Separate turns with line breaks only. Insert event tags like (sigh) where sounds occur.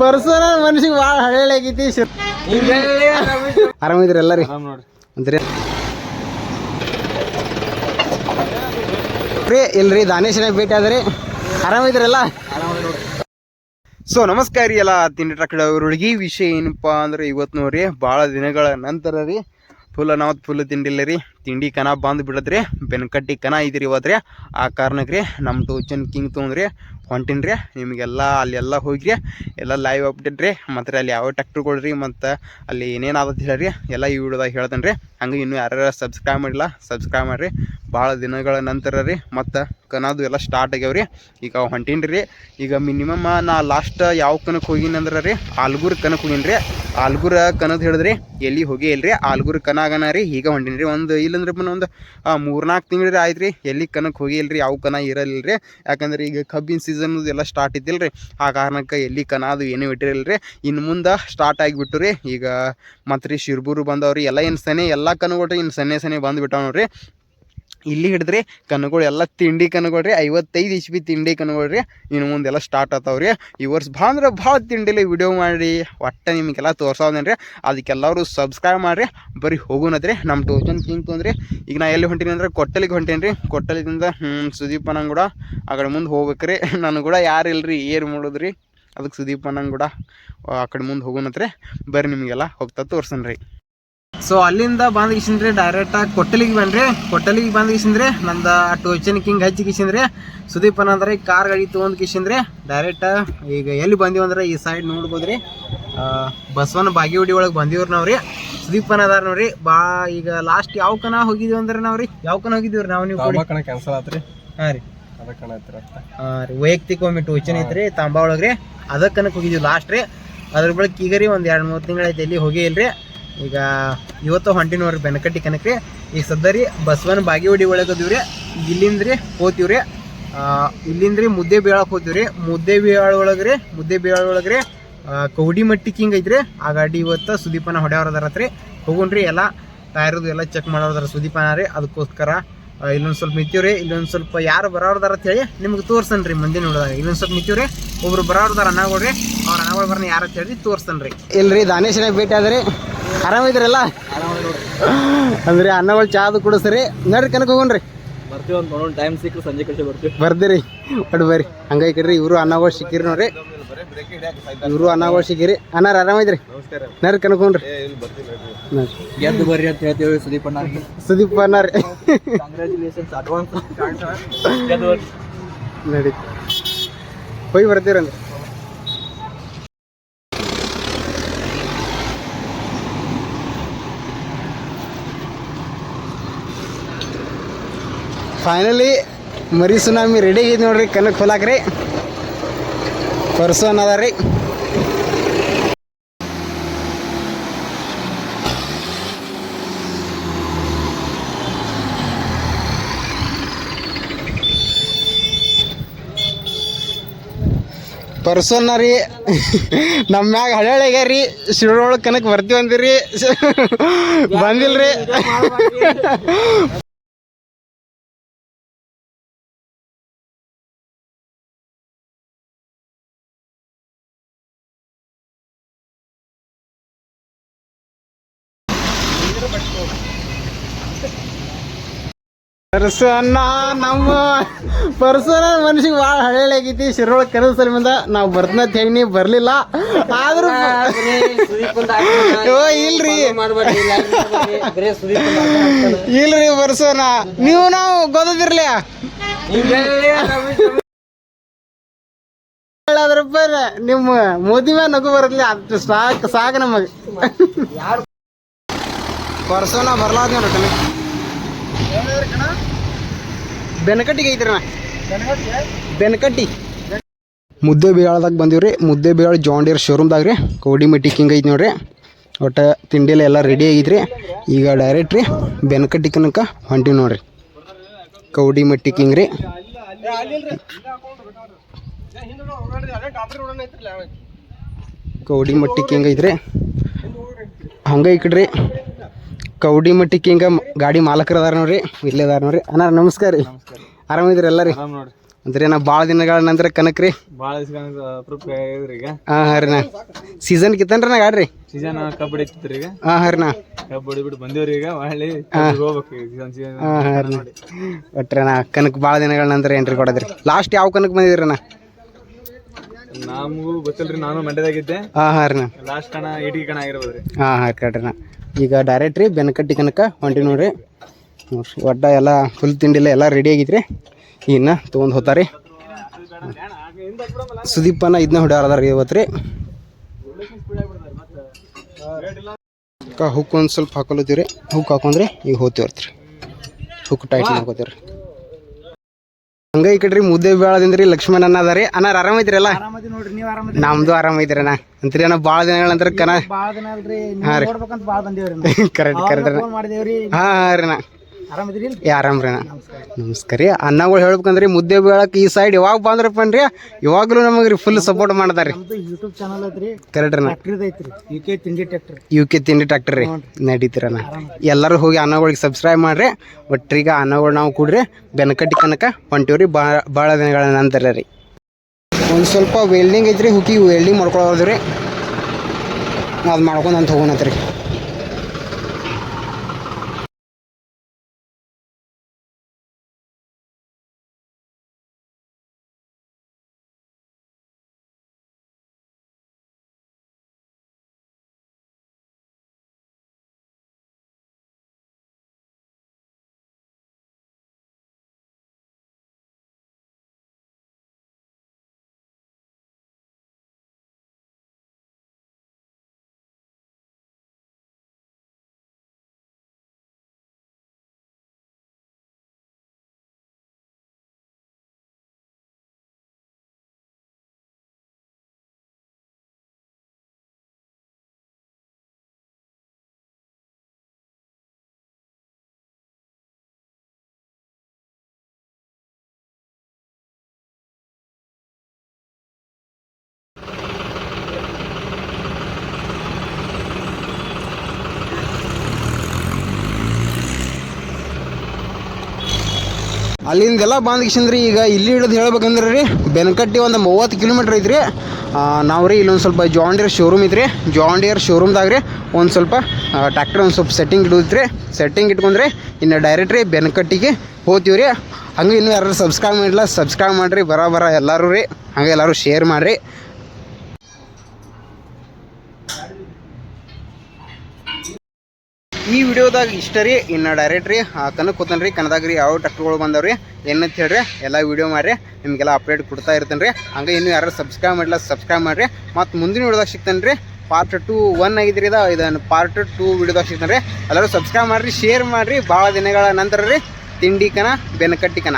ಪರ್ಸನ ಮನುಷ್ಯ ಭಾಳ ಹಳೆ ಆಗೈತಿ ಆರಾಮಿದ್ರಿ ಎಲ್ಲರಿ? ಅಂದ್ರಿ? ರೀ ಇಲ್ರಿ ದಾನೇಶನ ಭೇಟಿ ಆದ್ರಿ. ಆರಾಮಿದ್ರಲ್ಲ ಸೊ ನಮಸ್ಕಾರ ರೀ ಎಲ್ಲ ತಿಂಡಿ ಟ್ರಕ್ಡ ಹುಡುಗಿ. ವಿಷಯ ಏನಪ್ಪಾ ಅಂದ್ರೆ ಇವತ್ತು ನೋಡ್ರಿ ಭಾಳ ದಿನಗಳ ನಂತರ ರೀ ಫುಲ್ ನಾವು ಫುಲ್ ತಿಂಡಿಲ್ಲ ರೀ. ತಿಂಡಿ ಕನ ಬಂದು ಬಿಡದ್ರಿ. ಬೆನ್ಕಟ್ಟಿ ಕನ ಇದ್ರಿ ಹೋದ್ರಿ ಆ ಕಾರಣಕ್ಕೆ ರೀ ನಮ್ಮ ಟೋಚನ್ ಕಿಂಗ್ ತೊಗೊಂಡ್ರಿ. ಹೊಂಟಿನ್ರಿ ರೀ. ನಿಮಗೆಲ್ಲ ಅಲ್ಲೆಲ್ಲ ಹೋಗ್ರಿ. ಎಲ್ಲ ಲೈವ್ ಅಪ್ಡೇಟ್ ರೀ. ಮತ್ತು ಅಲ್ಲಿ ಯಾವ ಟ್ಯಾಕ್ಟ್ರ್ ಕೊಡ್ರಿ, ಮತ್ತು ಅಲ್ಲಿ ಏನೇನು ಆಗುತ್ತೆ ಹೇಳ್ರಿ ಎಲ್ಲ ಈ ವಿಡಿಯೋದಾಗ ಹೇಳ್ತೇನೆ ರೀ ಹಂಗೆ ಇನ್ನೂ ಯಾರ್ಯಾರು ಸಬ್ಸ್ಕ್ರೈಬ್ ಮಾಡಿಲ್ಲ ಸಬ್ಸ್ಕ್ರೈಬ್ ಮಾಡಿರಿ. ಭಾಳ ದಿನಗಳ ನಂತರ ರೀ, ಮತ್ತು ಕನದು ಎಲ್ಲ ಸ್ಟಾರ್ಟ್ ಆಗ್ಯಾವ ರೀ. ಈಗ ಹೊಂಟೀನಿ ರೀ. ಈಗ ಮಿನಿಮಮ್ ನಾ ಲಾಸ್ಟ್ ಯಾವ ಕನಕ್ಕೆ ಹೋಗಿನಿ ಅಂದ್ರೆ ರೀ, ಆಲ್ಗುರ್ ಕನಕ್ಕೆ ಹೋಗಿನಿ ರೀ. ಆಲ್ಗೂರ ಕನದ್ ಹಿಡಿದ್ರಿ ಎಲ್ಲಿ ಹೋಗಿ ಇಲ್ರಿ ಆಲ್ಗೂರ್ ಕನಾಗನ ರೀ, ಈಗ ಹೊಂಟೀನಿ ರೀ. ಒಂದು ಇಲ್ಲಂದ್ರೆ ಒಂದು ಮೂರ್ನಾಲ್ಕು ತಿಂಗಳು ರೀ ಆಯ್ತು ರೀ ಎಲ್ಲಿ ಕನಕ್ಕೆ ಹೋಗಿ ಇಲ್ರಿ ಯಾವ ಕನ ಇರಲಿಲ್ಲ ರೀ. ಯಾಕಂದ್ರೆ ಈಗ ಕಬ್ಬಿನ ಸೀಸನ್ ಎಲ್ಲ ಸ್ಟಾರ್ಟ್ ಇದ್ದಿಲ್ಲ ರೀ. ಆ ಕಾರಣಕ್ಕೆ ಎಲ್ಲಿ ಕನ ಅದು ಏನೂ ಇಟ್ಟಿರಲಿಲ್ಲ ರೀ. ಇನ್ನು ಮುಂದೆ ಸ್ಟಾರ್ಟ್ ಆಗಿಬಿಟ್ಟು ರೀ, ಈಗ ಮತ್ತು ರೀ ಶಿರ್ಬೂರು ಬಂದವ್ರಿ, ಎಲ್ಲ ಏನು ಸನೆ, ಎಲ್ಲ ಕನುಗಳು ಇನ್ನು ಸನೆ ಸನೆ ಬಂದುಬಿಟ್ಟಾವ ನೋಡ್ರಿ. ಇಲ್ಲಿ ಹಿಡಿದ್ರಿ ಕನಗಳು ಎಲ್ಲ ತಿಂಡಿ ರೀ, ಐವತ್ತೈದು ಬಿ ತಿಂಡಿ ರೀ, ಇನ್ನು ಮುಂದೆಲ್ಲ ಸ್ಟಾರ್ಟ್ ಆತಾವ್ರಿ ಈ ವರ್ಷ ಭಾಳ ಅಂದ್ರೆ ಭಾಳ ತಿಂಡಿಲಿ ವಿಡಿಯೋ ಮಾಡಿರಿ, ಒಟ್ಟು ನಿಮಗೆಲ್ಲ ತೋರ್ಸೋದೇನು ರೀ, ಅದಕ್ಕೆಲ್ಲರೂ ಸಬ್ಸ್ಕ್ರೈಬ್ ಮಾಡಿರಿ, ಬರೀ ಹೋಗೋಣದ್ರಿ ನಮ್ಮ ಟೋಚನ್ ಕಿಂಗ್ ತೊಂದ್ರಿ. ಈಗ ನಾ ಎಲ್ಲಿ ಹೊಂಟೀನಿ ಅಂದ್ರೆ ಕೊಟ್ಟಲಿಗೆ ಹೊಂಟೀನಿ ರೀ ಕೊಟ್ಟಲಿದಿಂದ ಸುದೀಪ್ ಕೂಡ ಆ ಕಡೆ ಮುಂದೆ ಹೋಗ್ಬೇಕ್ರಿ. (laughs) ನನಗೆ ಕೂಡ ಯಾರು ಇಲ್ರಿ ಏನು ಮಾಡೋದ್ರಿ ಅದಕ್ಕೆ ಸುದೀಪ್ ಅನ್ನಂಗ ಕೂಡ ಆ ಕಡೆ ಮುಂದೆ ಹೋಗೋಣತ್ರಿ ಬರ್ರಿ ನಿಮಗೆಲ್ಲ ಹೋಗ್ತಾ ತೋರ್ಸನ್ ರೀ ಸೊ ಅಲ್ಲಿಂದ ಬಂದ್ ಇಸಿಂದ್ರೆ ಡೈರೆಕ್ಟ್ ಆಗಿ ಕೊಟ್ಟಲಿಗೆ ಬನ್ರಿ ಕೊಟ್ಟಲಿಗೆ ಬಂದ್ ನಂದ ನಂದು ಟೋಚನ್ ಕಿಂಗ್ ಹಚ್ಚಿ ಕಿಸಿಂದ್ರೆ ಸುದೀಪ್ ಅನ್ನಂದ್ರೆ ಕಾರ್ ಗಾಡಿ ತೊಗೊಂಡ್ ಕಿಸಿಂದ್ರಿ ಡೈರೆಕ್ಟ್ ಈಗ ಎಲ್ಲಿ ಬಂದೀವಿ ಅಂದ್ರೆ ಈ ಸೈಡ್ ನೋಡ್ಬೋದ್ರಿ. ಆ, ಬಸವನ ಬಾಗೇವಾಡಿ ಒಳಗೆ ಬಂದೀವ್ರಿ ನಾವ್ರಿ. ಸುದೀಪ್ ಸುದೀಪನ ಅದಾರ ನೋಡ್ರಿ. ಬಾ ಈಗ ಲಾಸ್ಟ್ ಯಾವ ಕನ ಹೋಗಿದ್ವಿ ಅಂದ್ರೆ ನಾವ್ರಿ? ಯಾವ ಕನ ಹೋಗಿದ್ವಿ ನಾವು ನೀವು?
ಕ್ಯಾನ್ಸಲ್ ಆತ್ರಿ.
ಹಾ ರೀ. ಹಾಂ ರೀ. ವೈಯಕ್ತಿಕ ಒಮ್ಮೆ ಟೋಚನ್ ಐತ್ರಿ ತಾಂಬಾ ಒಳಗ್ರಿ. ಅದಕ್ಕನಕ್ ಹೋಗಿದ್ವಿ ಲಾಸ್ಟ್ ರೀ. ಅದ್ರ ಬಳಿಕ ಈಗ ರೀ ಒಂದು ಎರಡು ಮೂರು ತಿಂಗಳೈತೆ ಎಲ್ಲಿ ಹೋಗಿ ಇಲ್ರಿ. ಈಗ ಇವತ್ತು ಹೊಂಟಿನವ್ರಿ ಬೆನಕಟ್ಟಿ ಕನಕ್ರಿ. ಈಗ ಸದ್ದ ರೀ ಬಸವನ ಬಾಗಿವಡಿ ಒಳಗೆ ಹೋದಿವ್ರಿ ರೀ ಇಲ್ಲಿಂದ ರೀ ಹೋತೀವಿ ರೀ ಇಲ್ಲಿಂದ ರೀ ಮುದ್ದೆ ಬೇಳಕ್ಕೆ ಹೋತೀವಿ ರೀ ಮುದ್ದೆ ಬೇಳ ಒಳಗೆ ರೀ, ಮುದ್ದೆ ಬೇಳ ಒಳಗೆ ರೀ ಕೌಡಿ ಮಟ್ಟಿ ಕಿಂಗ್ ಐತ್ರಿ. ಆ ಗಾಡಿ ಇವತ್ತು ಸುದೀಪನ ಹೊಡೆಯವ್ರದಾರತ್ರಿ ಹೋಗುಣ್ರಿ ಎಲ್ಲ ಟೈರ್ದು ಎಲ್ಲ ಚೆಕ್ ಮಾಡೋದಾರ ಸುದೀಪನ ರೀ. ಅದಕ್ಕೋಸ್ಕರ ಇಲ್ಲೊಂದು ಸ್ವಲ್ಪ ನಿಂತೀವ್ರಿ ಇಲ್ಲೊಂದು ಸ್ವಲ್ಪ ಯಾರು ಬರೋರ್ದಾರ ಅಂತ ಹೇಳಿ ನಿಮ್ಗೆ ತೋರ್ಸನ್ರಿ ಮಂದಿ ನೋಡಿದಾಗ. ಇಲ್ಲೊಂದು ಸ್ವಲ್ಪ ನಿಂತೀವ್ರಿ ಒಬ್ರು ಬರೋರ್ದಾರ ಅಣ್ಣಗಳ್ರಿ ಅವ್ರ ಅನ್ನಗಳು ಬರ್ನ ಯಾರು ಅಂತ ಹೇಳಿ ತೋರ್ಸನ್ರಿ. ಇಲ್ರಿ ದಾನೇಶನ ಭೇಟಿ ಆದ್ರಿ. ಆರಾಮಿದ್ರಲ್ಲ ಅಂದ್ರೆ ಅನ್ನಗಳು ಚಾದು ಕುಡಿಸ್ರಿ ನಡ್ರಿ ಕನಕ ಹೋಗೋಣ್ರಿ.
ಬರ್ತೀವಿ ಅಂತ ನೋಡೋಣ ಟೈಮ್ ಸಿಕ್ಕರೆ ಸಂಜೆ ಕಡೆ ಬರ್ತೀವಿ.
ಬರ್ದಿರಿ ಒಟ್ಟು ಬರ್ರಿ. ಹಂಗಾಗಿ ಕಡ್ರಿ ಇವರು ಅನ್ನಗಳು ಸಿಕ್ಕಿರಿ ನೋಡ್ರಿ. ಇವರು ಅನ್ನಗಳು ಸಿಕ್ಕಿರಿ. ಅನ್ನಾರ ಆರಾಮಿದ್ರಿ
ನಮಸ್ಕಾರ.
ನಡ್ರಿ ಕನಕ ಹೋಗ್ರಿ
ಗೆದ್ದು ಬರ್ರಿ ಅಂತ ಹೇಳ್ತೀವಿ ಸುದೀಪ್ ಅಣ್ಣ
ಸುದೀಪ್ ಅನ್ನಾರಿ
ಕಂಗ್ರ್ಯಾಚುಲೇಷನ್ಸ್ ಅಡ್ವಾನ್ಸ್
ನಡಿ. ಹೋಗಿ ಬರ್ತೀರಂದ್ರೆ ಫೈನಲಿ ಮರಿ ಸುನಾಮಿ ರೆಡಿ ಆಗಿದೆ ನೋಡ್ರಿ ಕನಕ್ ಹೊಲಾಕ್ರಿ ಪರ್ಸು ಅನ್ನದ ರೀ. ಪರ್ಸನ್ನ ರೀ. ನಮ್ಮ ಮ್ಯಾಗ ಹಳ್ಯಾಗ ರೀ, ಶಿರೊಳಗೆ ಕನಕ್ ಬರ್ತೀವಿ ಅಂದಿರಿ ಬಂದಿಲ್ರಿ. ಪರ್ಸನ್ನ ನಮ್ಮ ಪರ್ಸನ ಮನುಷ್ಯ ಭಾಳ ಹಳೆ ಆಗೈತಿ. ಕರೆದ ಸಲಿಂದ ನಾವು ಬರ್ತನ ತೆಗಿನಿ ಬರ್ಲಿಲ್ಲ. ಆದ್ರೂ ಓ ಇಲ್ರಿ. ಇಲ್ರಿ ಪರ್ಸನ ನೀವು ನಾವು ಗೊತ್ತಿರ್ಲಿ ಅದ್ರ ರೂಪಾಯಿ ನಿಮ್ಮ ಮೋದಿ ಮ್ಯಾಲ ನಗು ಬರ್ಲಿ ಅಷ್ಟು ಸಾಕು ಸಾಕು ನಮಗೆ. ಪರ್ಸನ ಬರ್ಲಾದ ನೋಡ್ರಿ ಬೆನಕಟ್ಟಿಗೆ ಐತ್ರಿ ನಾ ಬೆನಕಟ್ಟಿ. ಮುದ್ದೆ ಬಂದೀವಿ ರೀ ಮುದ್ದೆ ಬೇಳ ಜಾಂಡಿಯರ್ ಶೋರೂಮ್ದಾಗ ರೀ. ಕೋಡಿ ಮಿಟ್ಟಿ ಕಿಂಗ್ ಐತಿ ನೋಡ್ರಿ. ಒಟ್ಟು ತಿಂಡಿ ಎಲ್ಲ ರೆಡಿ ಆಗೈತ್ರಿ. ಈಗ ಡೈರೆಕ್ಟ್ ರೀ ಬೆನಕಟ್ಟಿ ಕನಕ ಹೊಂಟಿವಿ ನೋಡ್ರಿ. ಕೌಡಿ ಮಟ್ಟಿ ಕಿಂಗ್ ರೀ. ಕೌಡಿ ಮಟ್ಟಿ ಕಿಂಗ್ ಐತ್ರಿ. ಹಂಗೆ ಈ ಕಡ್ರಿ ಕೌಡಿ ಮಟ್ಟಿ ಕಿಂಗ ಗಾಡಿ ಮಾಲಕರು ಅದಾರ ನೋಡ್ರಿ ಇಲ್ಲೇ ಅದಾರ ನೋಡ್ರಿ. ಅಣ್ಣ ನಮಸ್ಕಾರ ರೀ. ಆರಾಮಿದ್ರಿ ಎಲ್ಲ ರೀ?
ನೋಡಿ
ಅಂದ್ರೆ ನಾ ಭಾಳ ದಿನಗಳ ನಂತರ ಕನಕ್ ರೀ.
ಭಾಳ ಈಗ.
ಹಾಂ ಹಾಂ ರೀ ನಾ. ಸೀಸನ್ ಕಿತ್ತನ್ರಿ ನಾ ಗಾಡ್ರಿ?
ಸೀಸನ್ ಕಬಡ್ಡಿ ಇತ್ತು ಈಗ.
ಹಾಂ ಹರಿನಾ
ಕಬಡ್ಡಿ ಬಿಟ್ಟು ಬಂದೇವ್ರಿ ಈಗ ಹೊಳ್ಳಿ
ಹಾಂ. ಹಾಂ ರೀ ನಾ. ಒಟ್ರೆ ನಾ ಕನಕ್ ಭಾಳ ದಿನಗಳ ನಂತರ ಎಂಟ್ರಿ ಕೊಡದ್ರಿ. ಲಾಸ್ಟ್ ಯಾವ ಕನಕ್ ಬಂದಿದ್ರಿ ನಾ?
ನಮಗೂ ಗೊತ್ತಿಲ್ರಿ ನಾನು ಮಂಡ್ಯದಾಗಿದ್ದೆ
ಹಾಂ ಹಾಂ ರೀ
ಲಾಸ್ಟ್ ಕಣ ಏಟಿಗೆ ಕಣ ಆಗಿರ್ಬೋದ್ರಿ.
ಹಾಂ ಹಾಂ ಕಟ್ರಿ ನಾ. ಈಗ ಡೈರೆಕ್ಟ್ ರೀ, ಬೆನಕಟ್ಟಿ ಕನಕ ಹೊಂಟಿ ನೋಡ್ರಿ. ನೋಡ್ರಿ, ಒಟ್ಟ ಎಲ್ಲ ಫುಲ್ ತಿಂಡಿಲ್ಲ, ಎಲ್ಲ ರೆಡಿ ಆಗೈತ್ರಿ. ಇನ್ನು ತೊಗೊಂಡು ಹೋತಾರಿ ಸುದೀಪನ ಇದನ್ನ ಹೊಡ್ಯಾರದಾರ ಇವತ್ತು ರೀ ಹುಕ್ ಒಂದು ಸ್ವಲ್ಪ ಹಾಕೊಲತ್ತೀವಿ ರೀ ಹುಕ್ ಹಾಕೊಂಡ್ರಿ, ಈಗ ಹೋತೀವ್ರಿ ಹುಕ್ ಟೈಟ್ ಮಾಡ್ಕೋತೀವ್ರಿ. ಹಂಗ ಈ ಕಡ್ರಿ ಮುದ್ದೆ ಬೇಳದಿಂದ್ರಿ ಲಕ್ಷ್ಮಣ ಅನ್ನ ಅದ ರೀ ಅನ್ನಾರ ಆರಾಮೈತ್ರಿಲ್ಲ
ಆರಾಮದಿ ನೋಡ್ರಿ ಆರಾಮ ಐತ್ರಿ
ನಮ್ದು ಆರಾಮೈತ್ರಿ ಅಣ್ಣ. ಅಂತ್ರಿ ಅಣ್ಣ ಭಾಳ ದಿನಗಳ ನಂತರ
ದಿನ ಅಲ್ರಿ
ಹಾಂ ರೀ.
ನೋಡ್ಬೇಕಂತ ಭಾಳ ಬಂದೇವ್ರಿ
ಕರೆಕ್ಟ್ (laughs) ಕರೆಕ್ಟ್
ಮಾಡಿದೇವ್ರಿ.
ಹಾಂ ರೀ
ಆರಾಮದಿರಿ
ಏ ಆರಾಮ್ ನಮಸ್ಕಾರ ರೀ. ಅನ್ನಗಳು ಹೇಳ್ಬೇಕಂದ್ರಿ ಮುದ್ದೆ ಬೆಳಕ ಈ ಸೈಡ್ ಯಾವಾಗ ಬಂದ್ರಪ್ಪ ರೀ ಯಾವಾಗಲೂ ನಮಗೆ ರೀ ಫುಲ್ ಸಪೋರ್ಟ್
ನಮ್ದು ಯೂಟ್ಯೂಬ್ ಚಾನಲ್ ಐತ್ರಿ. ಯು ಕೆ ತಿಂಡಿ ಟ್ಯಾಕ್ಟರ್
ಯು ಕೆ ತಿಂಡಿ ಟ್ರ್ಯಾಕ್ಟರ್ ರೀ. ನಡೀತೀರಣ್ಣ ಎಲ್ಲರೂ ಹೋಗಿ ಅನ್ನಗಳಿಗೆ ಸಬ್ಸ್ಕ್ರೈಬ್ ಮಾಡ್ರಿ. ಒಟ್ರೀಗ ಅನ್ನಗಳು ನಾವು ಕೂಡ್ರಿ ಬೆನಕಟ್ಟಿ ಕನಕ ಹೊಂಟಿವ್ರಿ ಭಾಳ ಭಾಳ ದಿನಗಳ ನಂತರ ರೀ. ಒಂದು ಸ್ವಲ್ಪ ವೆಲ್ಡಿಂಗ್ ಐತ್ರಿ ಹುಕ್ಕಿ ವೆಲ್ಡಿಂಗ್ ಮಾಡ್ಕೊಳೋದ್ರಿ ಅದು ಮಾಡ್ಕೊಂಡು ಅಂತ ಹೋಗೋಣತ್ರಿ. ಅಲ್ಲಿಂದೆಲ್ಲ ಬಂದ್ ಕಿಶಂದ್ರಿ, ಈಗ ಇಲ್ಲಿ ಹಿಡಿದು ಹೇಳ್ಬೇಕಂದ್ರೆ ರೀ, ಬೆನಕಟ್ಟಿ ಒಂದು ಮೂವತ್ತು ಕಿಲೋಮೀಟ್ರ್ ಐತ್ರಿ. ನಾವು ರೀ ಇಲ್ಲೊಂದು ಸ್ವಲ್ಪ ಜಾಂಡಿಯರ್ ಶೋರೂಮ್ ಐತ್ರಿ. ಜಾಂಡಿಯರ್ ಶೋರೂಮ್ದಾಗ ರೀ ಒಂದು ಸ್ವಲ್ಪ ಟ್ಯಾಕ್ಟರ್ ಒಂದು ಸ್ವಲ್ಪ ಸೆಟ್ಟಿಂಗ್ ಇಡೋದ್ರಿ. ಸೆಟ್ಟಿಂಗ್ ಇಟ್ಕೊಂಡ್ರೆ ಇನ್ನು ಡೈರೆಕ್ಟ್ ರೀ ಬೆನಕಟ್ಟಿಗೆ ಹೋಗ್ತೀವಿ ರೀ. ಹಂಗೆ ಇನ್ನೂ ಯಾರು ಸಬ್ಸ್ಕ್ರೈಬ್ ಮಾಡಿಲ್ಲ ಸಬ್ಸ್ಕ್ರೈಬ್ ಮಾಡಿರಿ ಬರ ಬರ ಎಲ್ಲರೂ ರೀ. ಹಂಗೆ ಎಲ್ಲರೂ ಶೇರ್ ಮಾಡಿರಿ ಈ ವಿಡಿಯೋದಾಗ ಇಷ್ಟ ರೀ, ಇನ್ನು ಡೈರೆಕ್ಟ್ ರೀ ಕನಕ್ ಕೂತನ್ ರೀ ಕನ್ನದಾಗ ರೀ ಯಾವ ಟ್ಯಾಕ್ಟರ್ಗಳು ಬಂದವ್ರಿ, ಏನಂತ ಹೇಳ್ರಿ, ಎಲ್ಲ ವಿಡಿಯೋ ಮಾಡಿರಿ, ನಿಮಗೆಲ್ಲ ಅಪ್ಡೇಟ್ ಕೊಡ್ತಾ ಇರ್ತೇನೆ ರೀ ಹಂಗೆ ಇನ್ನೂ ಯಾರು ಸಬ್ಸ್ಕ್ರೈಬ್ ಮಾಡಿಲ್ಲ ಸಬ್ಸ್ಕ್ರೈಬ್ ಮಾಡಿರಿ. ಮತ್ತು ಮುಂದಿನ ವಿಡಿಯೋದಾಗ ಸಿಗ್ತಾನೆ ರೀ ಪಾರ್ಟ್ ಟೂ ಒನ್ ಆಗಿದ್ರಿ ಇದು ಇದನ್ನು ಪಾರ್ಟ್ ಟೂ ವಿಡಿಯೋದಾಗ ಸಿಗ್ತಾನೆ ರೀ ಎಲ್ಲರೂ ಸಬ್ಸ್ಕ್ರೈಬ್ ಮಾಡಿರಿ ಶೇರ್ ಮಾಡಿರಿ. ಭಾಳ ದಿನಗಳ ನಂತರ ರೀ, ತಿಂಡಿ ಕನ ಬೆನಕಟ್ಟಿ ಕನ